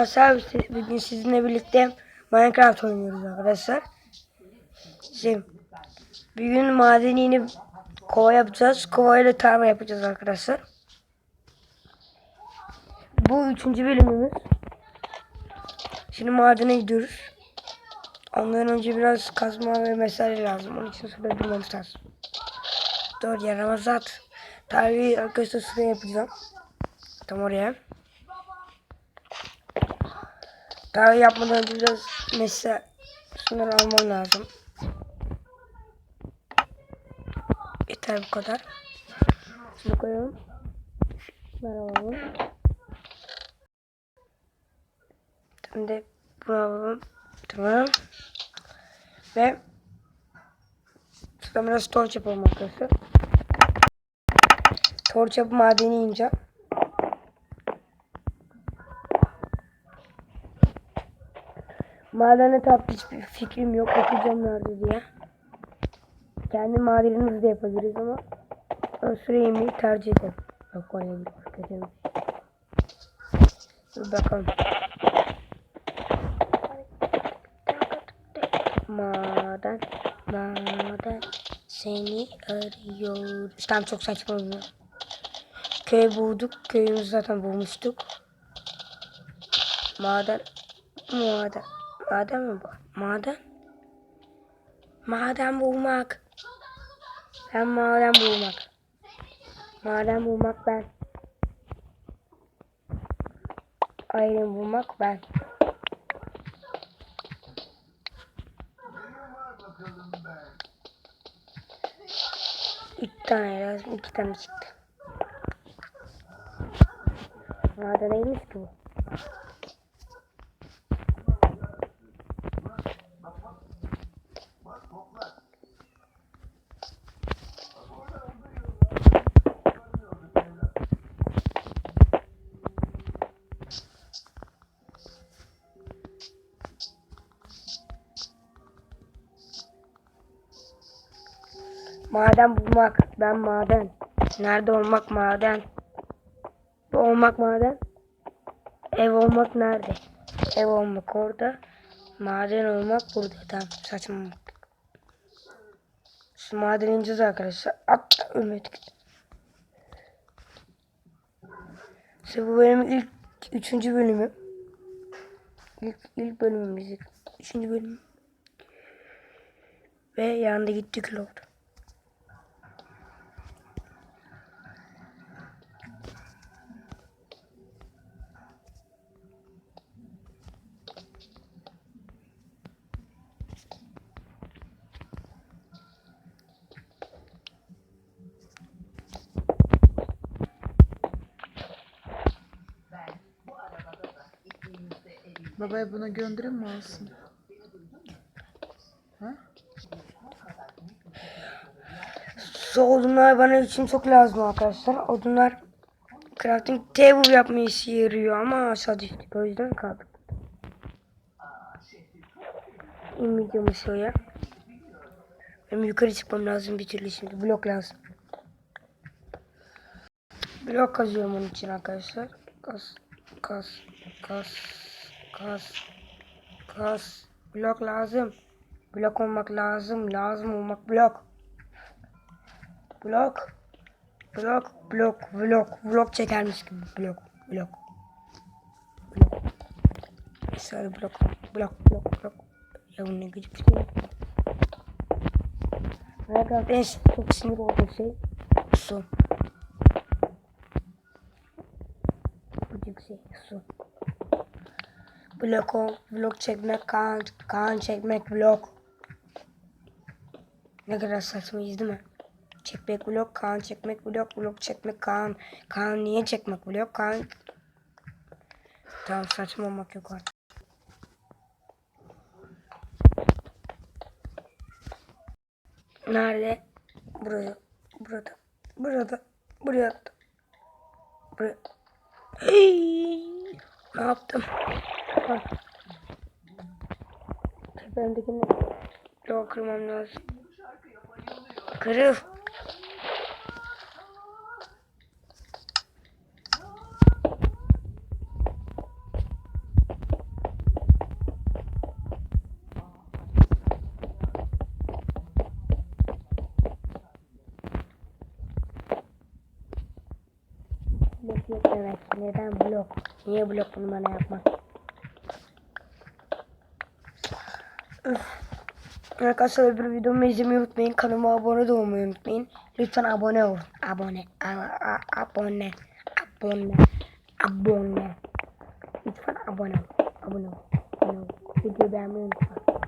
Arkadaşlar bugün sizinle birlikte Minecraft oynuyoruz arkadaşlar. Şimdi bir gün madeni inip kova yapacağız. Kovayla tarla yapacağız arkadaşlar. Bu üçüncü bölümümüz. Şimdi madene gidiyoruz. Ondan önce biraz kazma ve mesele lazım. Onun için şurada durmamız lazım. Doğru yaramaz at. Tarlayı arkadaşlar şuraya yapacağım. Tam oraya. Kahve yapmadan önce biraz mesela şunları almam lazım. Yeter bu kadar. Şunu koyalım. Şunları alalım. Şimdi bunu alalım. Tamam. Ve şuradan biraz torç yapalım arkadaşlar. Torç yapıp madeni ineceğim. Madene tatlı hiçbir fikrim yok. Bakacağım nerede diye. Kendi madenimizi de yapabiliriz ama ben süre yemeği tercih ederim. Yok oynayabilir. Bakacağım. Dur bakalım. Maden, maden seni arıyoruz. Tam çok saçma oluyor. Köy bulduk. Köyümüzü zaten bulmuştuk. Maden, maden. Maden mi bu? Maden? Maden bulmak. Ben maden bulmak. Maden bulmak ben. Ayrım bulmak ben. İki tane lazım. iki tane çıktı. Maden neymiş ki bu? Maden bulmak. Ben maden. Nerede olmak maden? Bu olmak maden. Ev olmak nerede? Ev olmak orada. Maden olmak burada. Tamam saçma. Şu maden ineceğiz arkadaşlar. At ölmedik. İşte bu benim ilk üçüncü bölümü. İlk, ilk bölümümüz. Üçüncü bölüm. Ve yanında gitti oldu. Babaya buna göndereyim mi alsın? Ha? Odunlar bana için çok lazım arkadaşlar. Odunlar crafting table yapmaya işe yarıyor ama aşağı düştük. O yüzden kaldık. İnmeyeceğim aşağıya. Benim yukarı çıkmam lazım bir türlü şimdi. Blok lazım. Blok kazıyorum onun için arkadaşlar. Kas, kas, kas, kas, kas. Blok lazım. Blok olmak lazım. Lazım olmak blok. Blok. Blok, blok, blok, blok çekermiş gibi blok, blok. Blok. Şöyle blok, blok, blok, blok. Ya bu ne gıcık şey. Minecraft en çok sinir olduğum şey su. Gıcık şey su. Blok ol, blok çekmek, kan, kan çekmek, blok. Ne kadar saçmayız değil mi? Çekmek blok, kan çekmek blok, blok çekmek kan. Kan niye çekmek blok, kan. Tamam saçma olmak yok artık. Nerede? Buraya. Burada. Burada. Buraya. Buraya. Hey! Ne yaptım? Ha. Bendekini yok kırmam lazım. Kırıl. Yok yok evet. Neden blok? Niye blok bunu bana yapmak? Arkadaşlar öbür videomu izlemeyi unutmayın. Kanalıma abone de olmayı unutmayın. Lütfen abone olun. Abone. A- a- abone. Abone. Abone. Lütfen abone olun. Abone olun. Abone olun. Videoyu beğenmeyi unutmayın.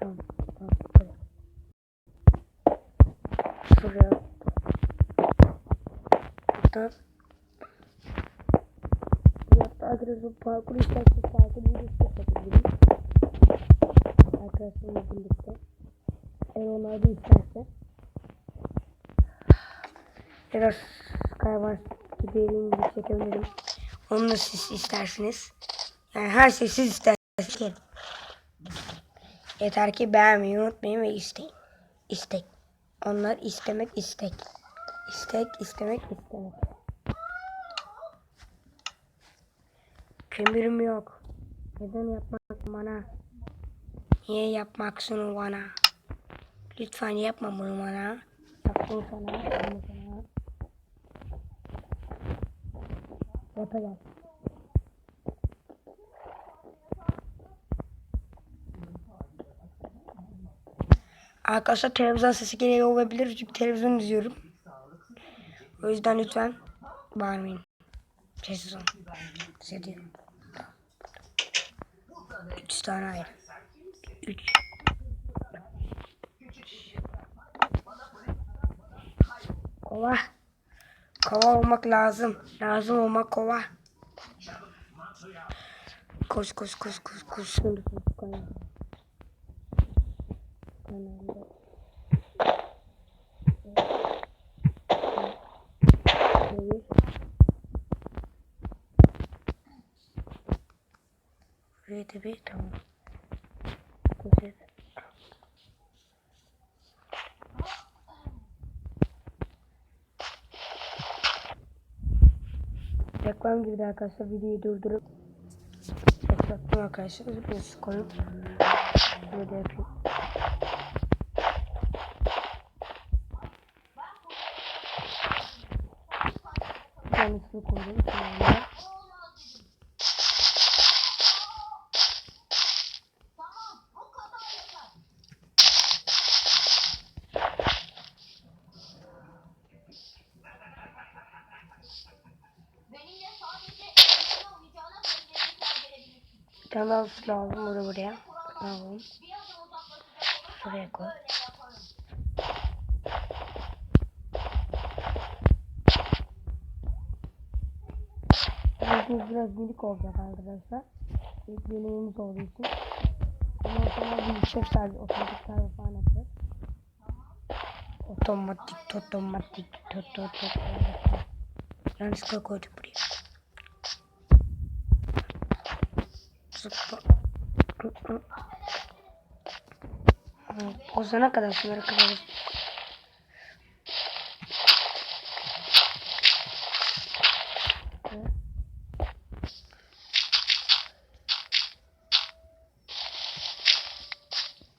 Tamam. Şuraya. Buradan. Hatta parkur isterseniz parkur videosu da çekebilirim. Arkadaşlarımla birlikte. Eğer onlar da isterse. Biraz Skywars gibi elini çekebilirim. Onu da siz istersiniz. Yani her şey siz isterseniz. gelin. Yeter ki beğenmeyi unutmayın ve isteyin. İstek. Onlar istemek istek. İstek istemek istemek. Kömürüm yok. Neden yapmak bana? Niye yapmaksın bana? Lütfen yapma bunu bana. Yaptım sana. Yaptım sana. Yapacağım. Arkadaşlar televizyon sesi geliyor olabilir çünkü televizyon izliyorum. O yüzden lütfen bağırmayın. Sessiz olun. Hissediyorum. Üç tane ayrı. Üç. Kova. Kova olmak lazım. Lazım olmak kova. Koş koş koş koş koş. Şimdi koş. Kanalda. Buraya da bir tamam. Reklam gibi de arkadaşlar videoyu durdurup Reklam arkadaşlar bir koyup Böyle yapayım. Kanal lazım bunu buraya. Tamam. Şuraya koy. Bu biraz minik olacak arkadaşlar. İlk deneyimiz olduğu için. Ondan sonra bir yüksek sadece otomatik servis falan yapacağız. Otomatik, otomatik, otomatik. Yanlışlıkla koyduk buraya. Zıpla. O zamana kadar şunları kırarız.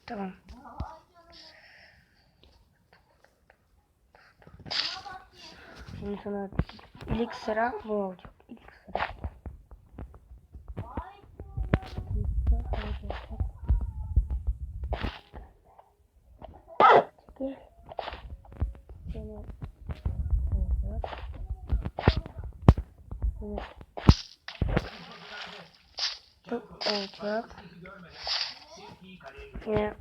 Tamam. Şimdi sonra ilk sıra bu olacak. İlk sıra. İlk sıra bu olacak. Çekil. Seni olacak. Bu olacak. Yine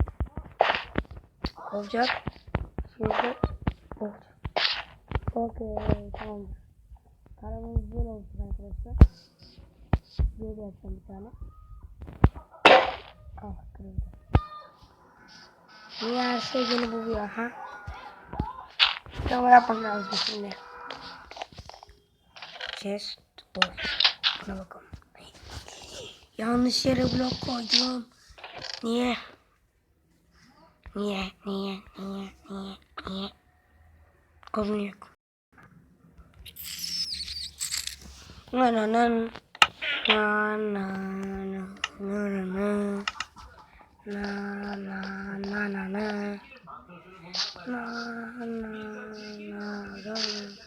olacak. Şimdi olacak. Okey tamamdır. Arabamız böyle olsun arkadaşlar. Böyle yapacağım bir tane. Ah kırıldı. Niye her şey beni buluyor ha? Tamam yapmam lazım şimdi. Chest boş. Buna bakalım. Yanlış yere blok koydum. Niye? Niye? Niye? Niye? Niye? Niye? Kolun yok. Na na na na na na na na na na na na na na na na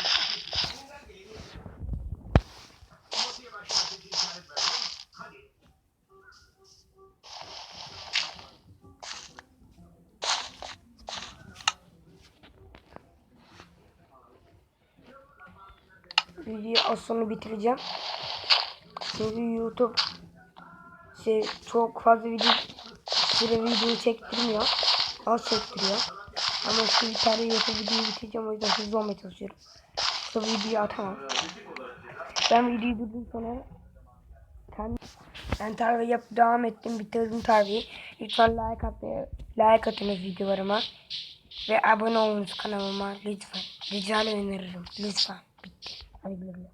Videoyu az sonra bitireceğim. Çünkü YouTube şey, çok fazla video süre video çektirmiyor. Az çektiriyor. Ama şu bir tane YouTube videoyu bitireceğim o yüzden hızlı olmaya çalışıyorum. Yoksa videoyu atamam. Ben videoyu durdum sonra kendi ben tarih yapıp devam ettim. Bitirdim tarihi. Lütfen like atmayı, like atınız videolarıma. Ve abone olunuz kanalıma lütfen. Rica öneririm. Lütfen. Bitti. Hadi güle güle.